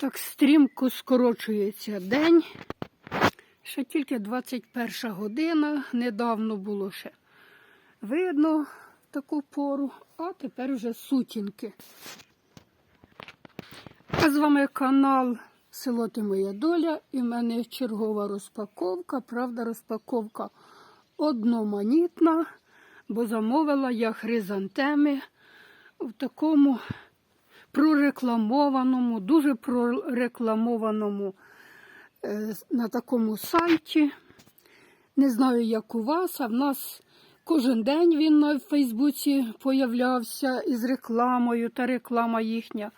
Так стрімко скорочується день. Ще тільки 21 година, недавно було ще видно таку пору, а тепер вже сутінки. А з вами канал Село Ти Моя Доля і в мене чергова розпаковка. Правда, розпаковка одноманітна, бо замовила я хризантеми в такому прорекламованому, дуже прорекламованому е, на такому сайті. Не знаю, як у вас, а в нас кожен день він на Фейсбуці появлявся із рекламою та реклама їхня.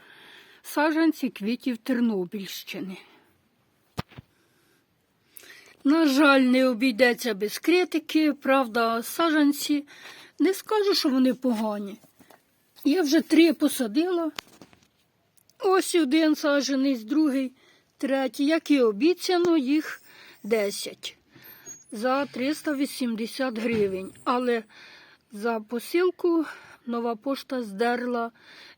Саджанці квітів Тернопільщини. На жаль, не обійдеться без критики, правда, саджанці не скажу, що вони погані. Я вже три посадила. Ось один саджанець, другий, третій. Як і обіцяно, їх 10 за 380 гривень. Але за посилку нова пошта здерла,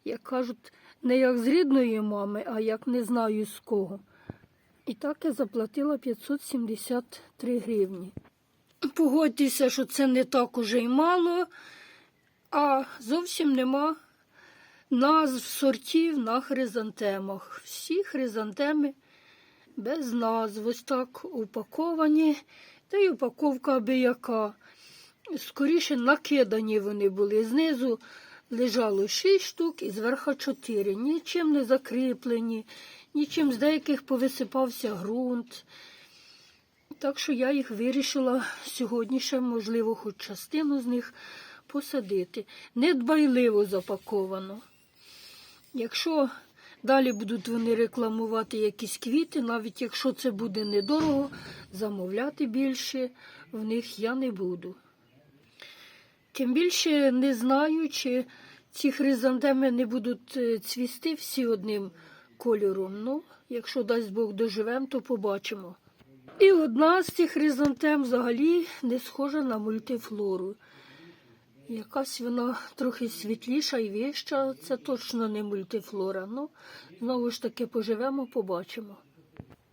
як кажуть, не як з рідної мами, а як не знаю з кого. І так я заплатила 573 гривні. Погодьтеся, що це не так уже й мало, а зовсім нема назв сортів на хризантемах. Всі хризантеми без назв. Ось так упаковані, та й упаковка аби яка. Скоріше накидані вони були. Знизу лежало 6 штук і зверху 4. Нічим не закріплені, нічим з деяких повисипався ґрунт. Так що я їх вирішила сьогодні ще, можливо, хоч частину з них посадити. Недбайливо запаковано. Якщо далі будуть вони рекламувати якісь квіти, навіть якщо це буде недорого, замовляти більше в них я не буду. Тим більше не знаю, чи ці хризантеми не будуть е, цвісти всі одним кольором. Ну, якщо дасть Бог доживемо, то побачимо. І одна з цих хризантем взагалі не схожа на мультифлору. Якась вона трохи світліша і вища, це точно не мультифлора. Ну, знову ж таки поживемо, побачимо.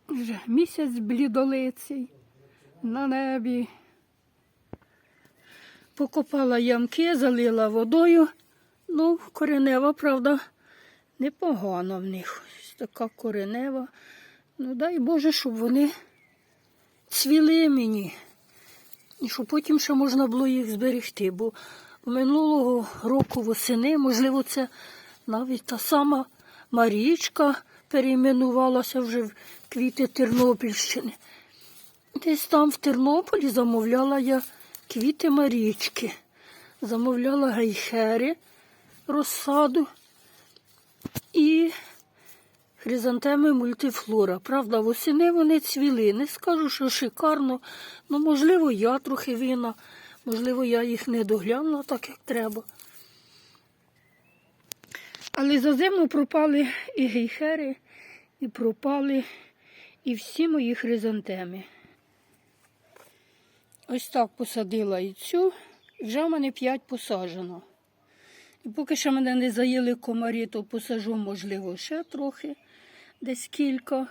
Вже місяць блідолиций на небі. Покопала ямки, залила водою. Ну, коренева, правда, непогана в них. Ось така коренева. Ну, дай Боже, щоб вони цвіли мені. І щоб потім ще можна було їх зберегти. Бо минулого року восени, можливо, це навіть та сама Марічка перейменувалася вже в квіти Тернопільщини. Десь там в Тернополі замовляла я квіти Марічки. Замовляла гайхери, розсаду і хризантеми мультифлора. Правда, восени вони цвіли. Не скажу, що шикарно, ну, можливо, я трохи вина, можливо, я їх не доглянула так, як треба. Але за зиму пропали і гейхери, і пропали і всі мої хризантеми. Ось так посадила і цю, і вже в мене 5 посаджено. І поки що мене не заїли комарі, то посажу, можливо, ще трохи, десь кілька.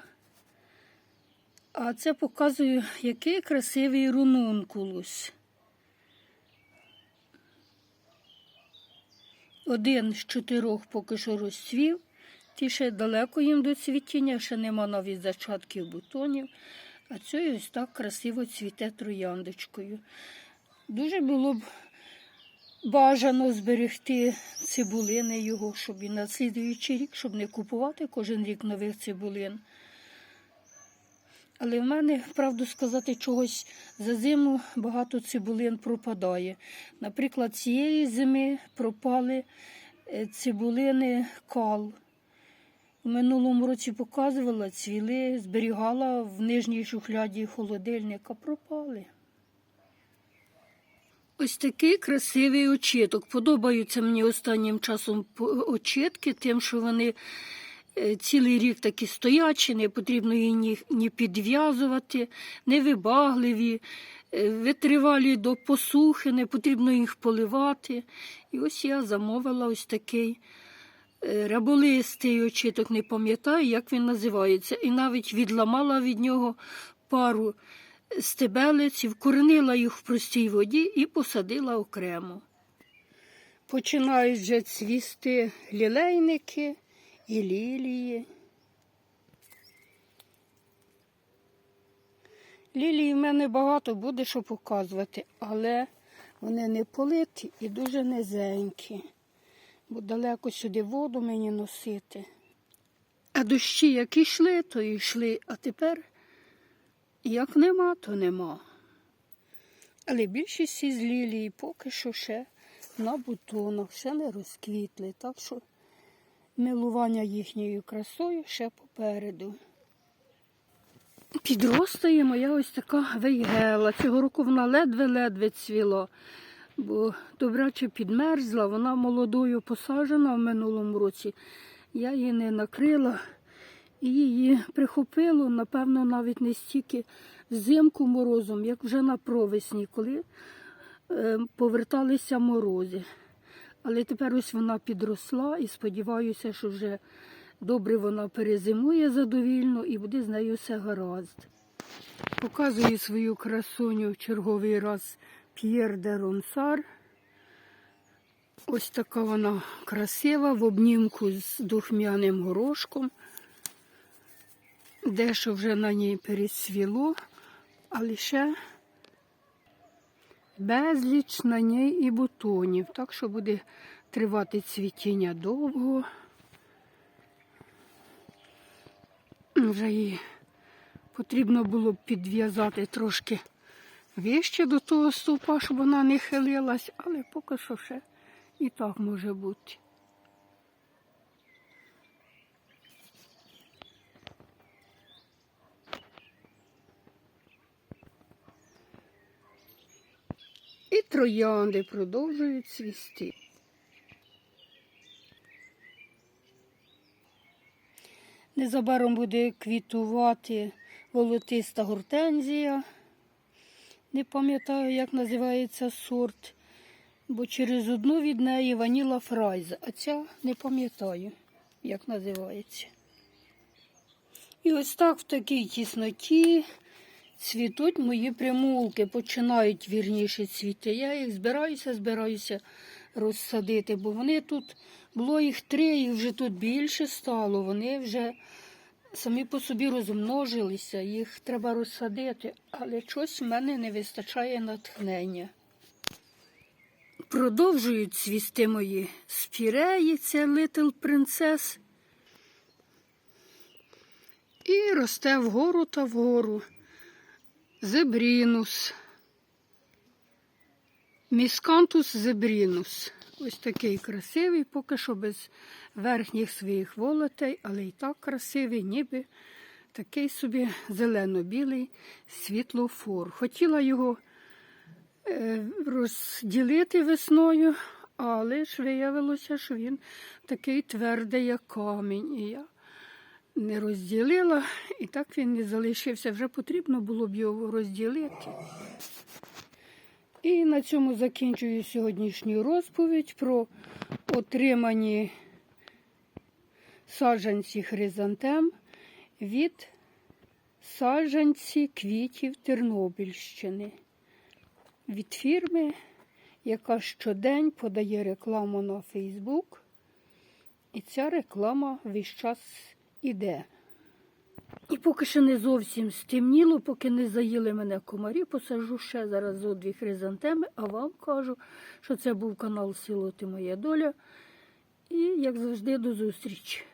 А це показує, який красивий рунункулус. Один з чотирьох поки що розцвів. Ті ще далеко їм до цвітіння, ще нема навіть зачатків бутонів. А цей ось так красиво цвіте трояндочкою. Дуже було б бажано зберегти цибулини його, щоб і на слідуючий рік, щоб не купувати кожен рік нових цибулин. Але в мене, правду сказати, чогось за зиму багато цибулин пропадає. Наприклад, цієї зими пропали е, цибулини кал. У минулому році показувала, цвіли, зберігала в нижній шухляді холодильника, пропали. Ось такий красивий очіток. Подобаються мені останнім часом очітки, тим, що вони цілий рік такі стоячі, не потрібно їх ні, ні підв'язувати, невибагливі, е, витривалі до посухи, не потрібно їх поливати. І ось я замовила ось такий е, ряболистий очіток, не пам'ятаю, як він називається. І навіть відламала від нього пару стебелець, вкоренила їх в простій воді і посадила окремо. Починають вже цвісти лілейники і лілії. Лілії в мене багато буде що показувати, але вони не политі і дуже низенькі, бо далеко сюди воду мені носити. А дощі як ішли, то йшли, а тепер як нема, то нема. Але більшість із лілії поки що ще на бутонах, ще не розквітли, так що милування їхньою красою ще попереду. Підростає моя ось така вейгела. Цього року вона ледве-ледве цвіла, бо добряче підмерзла, вона молодою посаджена в минулому році. Я її не накрила і її прихопило, напевно, навіть не стільки взимку морозом, як вже на провесні, коли е, поверталися морози. Але тепер ось вона підросла і сподіваюся, що вже добре вона перезимує задовільно і буде з нею все гаразд. Показую свою красуню в черговий раз П'єр де Ронсар. Ось така вона красива в обнімку з духмяним горошком. Дещо вже на ній пересвіло, але ще безліч на ній і бутонів, так що буде тривати цвітіння довго. Вже її потрібно було б підв'язати трошки вище до того стовпа, щоб вона не хилилась, але поки що ще і так може бути. Троянди продовжують цвісти. Незабаром буде квітувати волотиста гортензія. Не пам'ятаю, як називається сорт, бо через одну від неї ваніла фрайза, а ця не пам'ятаю, як називається. І ось так в такій тісноті цвітуть мої примулки, починають вірніше цвіти. Я їх збираюся, збираюся розсадити, бо вони тут, було їх три, їх вже тут більше стало. Вони вже самі по собі розмножилися, їх треба розсадити, але щось в мене не вистачає натхнення. Продовжують цвісти мої спіреї, це Little Princess. І росте вгору та вгору. Зебрінус. Міскантус зебрінус. Ось такий красивий, поки що без верхніх своїх волотей, але і так красивий, ніби такий собі зелено-білий світлофор. Хотіла його е, розділити весною, але ж виявилося, що він такий твердий, як камінь. І я не розділила, і так він не залишився. Вже потрібно було б його розділити. І на цьому закінчую сьогоднішню розповідь про отримані саджанці хризантем від саджанці квітів Тернопільщини. Від фірми, яка щодень подає рекламу на Фейсбук. І ця реклама весь час іде. І поки ще не зовсім стемніло, поки не заїли мене комарі, посажу ще зараз зо дві хризантеми, а вам кажу, що це був канал Село Ти Моя Доля. І, як завжди, до зустрічі.